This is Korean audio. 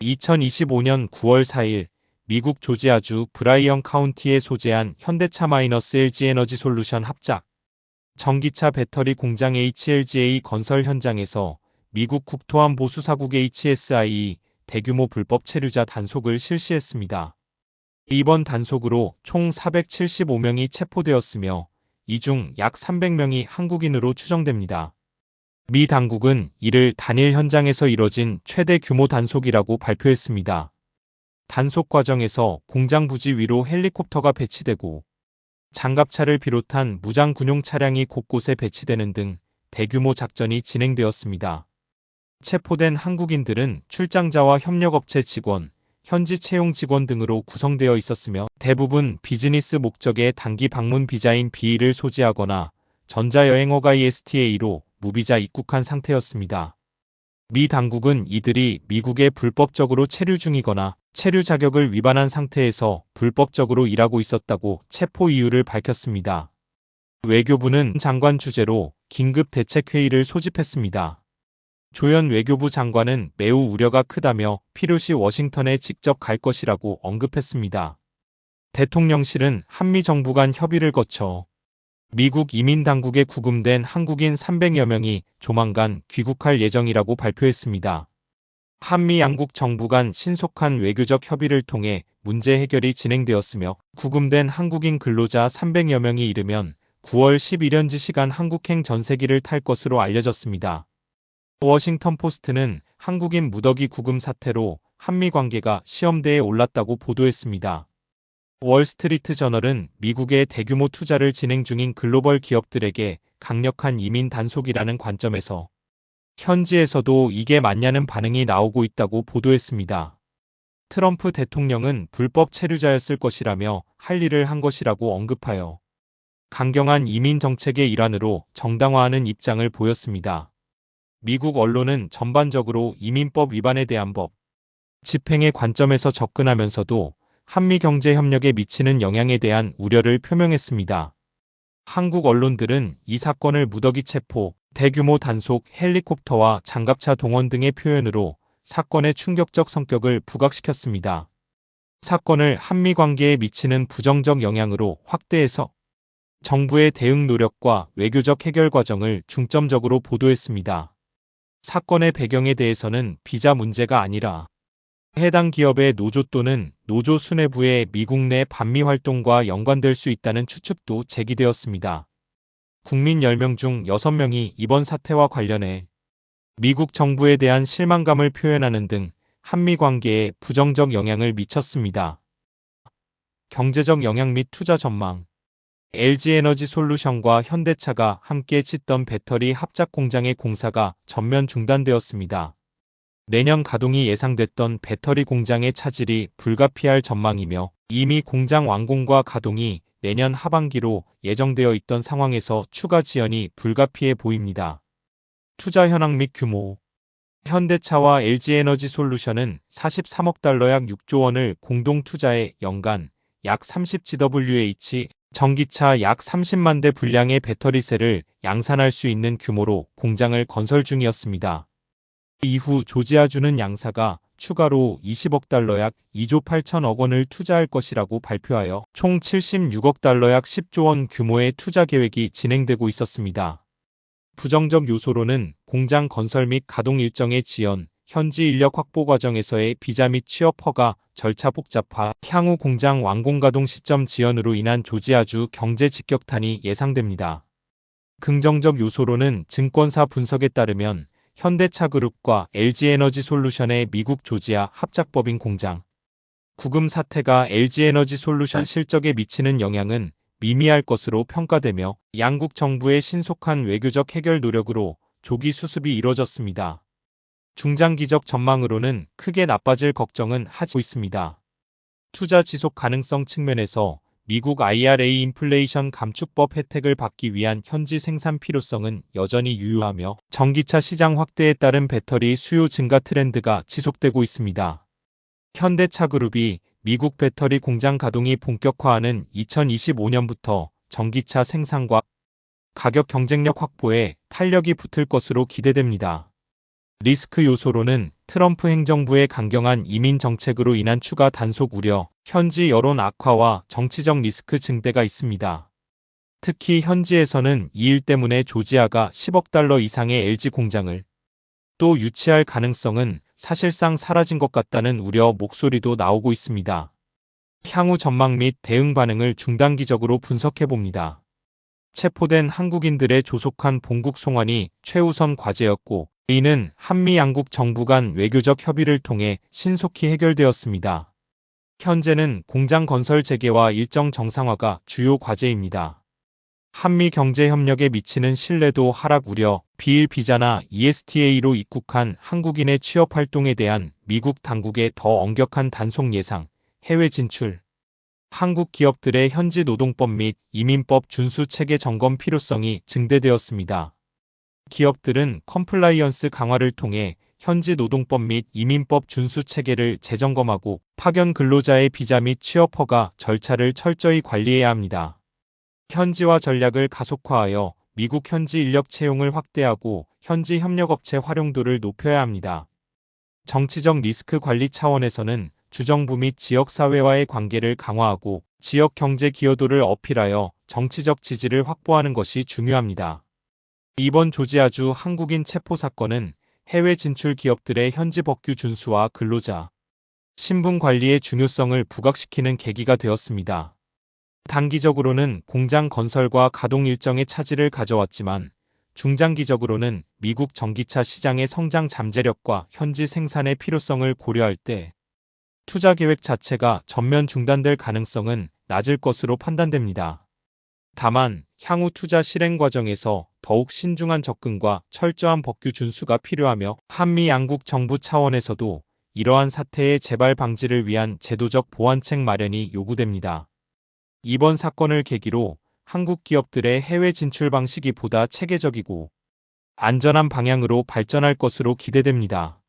2025년 9월 4일 미국 조지아주 브라이언 카운티에 소재한 현대차 마이너스 LG 에너지 솔루션 합작 전기차 배터리 공장 HLGA 건설 현장에서 미국 국토안보 수사국 HSIE 대규모 불법 체류자 단속을 실시했습니다. 이번 단속으로 총 475명이 체포되었으며 이 중 약 300명이 한국인으로 추정됩니다. 미 당국은 이를 단일 현장에서 이뤄진 최대 규모 단속이라고 발표했습니다. 단속 과정에서 공장 부지 위로 헬리콥터가 배치되고 장갑차를 비롯한 무장 군용 차량이 곳곳에 배치되는 등 대규모 작전이 진행되었습니다. 체포된 한국인들은 출장자와 협력업체 직원, 현지 채용 직원 등으로 구성되어 있었으며 대부분 비즈니스 목적의 단기 방문 비자인 B를 소지하거나 전자여행허가 ESTA로 무비자 입국한 상태였습니다. 미 당국은 이들이 미국에 불법적으로 체류 중이거나 체류 자격을 위반한 상태에서 불법적으로 일하고 있었다고 체포 이유를 밝혔습니다. 외교부는 장관 주재로 긴급 대책회의를 소집했습니다. 조현 외교부 장관은 매우 우려가 크다며 필요시 워싱턴에 직접 갈 것이라고 언급했습니다. 대통령실은 한미 정부 간 협의를 거쳐 미국 이민당국에 구금된 한국인 300여 명이 조만간 귀국할 예정이라고 발표했습니다. 한미 양국 정부 간 신속한 외교적 협의를 통해 문제 해결이 진행되었으며 구금된 한국인 근로자 300여 명이 이르면 9월 11년지 시간 한국행 전세기를 탈 것으로 알려졌습니다. 워싱턴 포스트는 한국인 무더기 구금 사태로 한미 관계가 시험대에 올랐다고 보도했습니다. 월스트리트 저널은 미국의 대규모 투자를 진행 중인 글로벌 기업들에게 강력한 이민 단속이라는 관점에서 현지에서도 이게 맞냐는 반응이 나오고 있다고 보도했습니다. 트럼프 대통령은 불법 체류자였을 것이라며 할 일을 한 것이라고 언급하여 강경한 이민 정책의 일환으로 정당화하는 입장을 보였습니다. 미국 언론은 전반적으로 이민법 위반에 대한 법, 집행의 관점에서 접근하면서도 한미 경제 협력에 미치는 영향에 대한 우려를 표명했습니다. 한국 언론들은 이 사건을 무더기 체포, 대규모 단속, 헬리콥터와 장갑차 동원 등의 표현으로 사건의 충격적 성격을 부각시켰습니다. 사건을 한미 관계에 미치는 부정적 영향으로 확대해서 정부의 대응 노력과 외교적 해결 과정을 중점적으로 보도했습니다. 사건의 배경에 대해서는 비자 문제가 아니라 해당 기업의 노조 또는 노조 수뇌부의 미국 내 반미 활동과 연관될 수 있다는 추측도 제기되었습니다. 국민 10명 중 6명이 이번 사태와 관련해 미국 정부에 대한 실망감을 표현하는 등 한미 관계에 부정적 영향을 미쳤습니다. 경제적 영향 및 투자 전망 LG에너지 솔루션과 현대차가 함께 짓던 배터리 합작 공장의 공사가 전면 중단되었습니다. 내년 가동이 예상됐던 배터리 공장의 차질이 불가피할 전망이며 이미 공장 완공과 가동이 내년 하반기로 예정되어 있던 상황에서 추가 지연이 불가피해 보입니다. 투자 현황 및 규모 현대차와 LG에너지 솔루션은 43억 달러 약 6조 원을 공동 투자해 연간 약 30GWh 전기차 약 30만 대 분량의 배터리셀을 양산할 수 있는 규모로 공장을 건설 중이었습니다. 이후 조지아주는 양사가 추가로 20억 달러 약 2조 8천억 원을 투자할 것이라고 발표하여 총 76억 달러 약 10조 원 규모의 투자 계획이 진행되고 있었습니다. 부정적 요소로는 공장 건설 및 가동 일정의 지연, 현지 인력 확보 과정에서의 비자 및 취업 허가, 절차 복잡화, 향후 공장 완공 가동 시점 지연으로 인한 조지아주 경제 직격탄이 예상됩니다. 긍정적 요소로는 증권사 분석에 따르면 현대차 그룹과 LG에너지 솔루션의 미국 조지아 합작법인 공장. 구금 사태가 LG에너지 솔루션 실적에 미치는 영향은 미미할 것으로 평가되며 양국 정부의 신속한 외교적 해결 노력으로 조기 수습이 이뤄졌습니다. 중장기적 전망으로는 크게 나빠질 걱정은 하지 있습니다. 투자 지속 가능성 측면에서 미국 IRA 인플레이션 감축법 혜택을 받기 위한 현지 생산 필요성은 여전히 유효하며 전기차 시장 확대에 따른 배터리 수요 증가 트렌드가 지속되고 있습니다. 현대차 그룹이 미국 배터리 공장 가동이 본격화하는 2025년부터 전기차 생산과 가격 경쟁력 확보에 탄력이 붙을 것으로 기대됩니다. 리스크 요소로는 트럼프 행정부의 강경한 이민 정책으로 인한 추가 단속 우려, 현지 여론 악화와 정치적 리스크 증대가 있습니다. 특히 현지에서는 이 일 때문에 조지아가 10억 달러 이상의 LG 공장을 또 유치할 가능성은 사실상 사라진 것 같다는 우려 목소리도 나오고 있습니다. 향후 전망 및 대응 반응을 중단기적으로 분석해 봅니다. 체포된 한국인들의 조속한 본국 송환이 최우선 과제였고 이는 한미 양국 정부 간 외교적 협의를 통해 신속히 해결되었습니다. 현재는 공장 건설 재개와 일정 정상화가 주요 과제입니다. 한미 경제 협력에 미치는 신뢰도 하락 우려, 비일 비자나 ESTA로 입국한 한국인의 취업 활동에 대한 미국 당국의 더 엄격한 단속 예상, 해외 진출, 한국 기업들의 현지 노동법 및 이민법 준수 체계 점검 필요성이 증대되었습니다. 기업들은 컴플라이언스 강화를 통해 현지 노동법 및 이민법 준수 체계를 재점검하고 파견 근로자의 비자 및 취업 허가 절차를 철저히 관리해야 합니다. 현지화 전략을 가속화하여 미국 현지 인력 채용을 확대하고 현지 협력업체 활용도를 높여야 합니다. 정치적 리스크 관리 차원에서는 주정부 및 지역사회와의 관계를 강화하고 지역 경제 기여도를 어필하여 정치적 지지를 확보하는 것이 중요합니다. 이번 조지아주 한국인 체포 사건은 해외 진출 기업들의 현지 법규 준수와 근로자, 신분 관리의 중요성을 부각시키는 계기가 되었습니다. 단기적으로는 공장 건설과 가동 일정의 차질을 가져왔지만 중장기적으로는 미국 전기차 시장의 성장 잠재력과 현지 생산의 필요성을 고려할 때 투자 계획 자체가 전면 중단될 가능성은 낮을 것으로 판단됩니다. 다만 향후 투자 실행 과정에서 더욱 신중한 접근과 철저한 법규 준수가 필요하며 한미 양국 정부 차원에서도 이러한 사태의 재발 방지를 위한 제도적 보완책 마련이 요구됩니다. 이번 사건을 계기로 한국 기업들의 해외 진출 방식이 보다 체계적이고 안전한 방향으로 발전할 것으로 기대됩니다.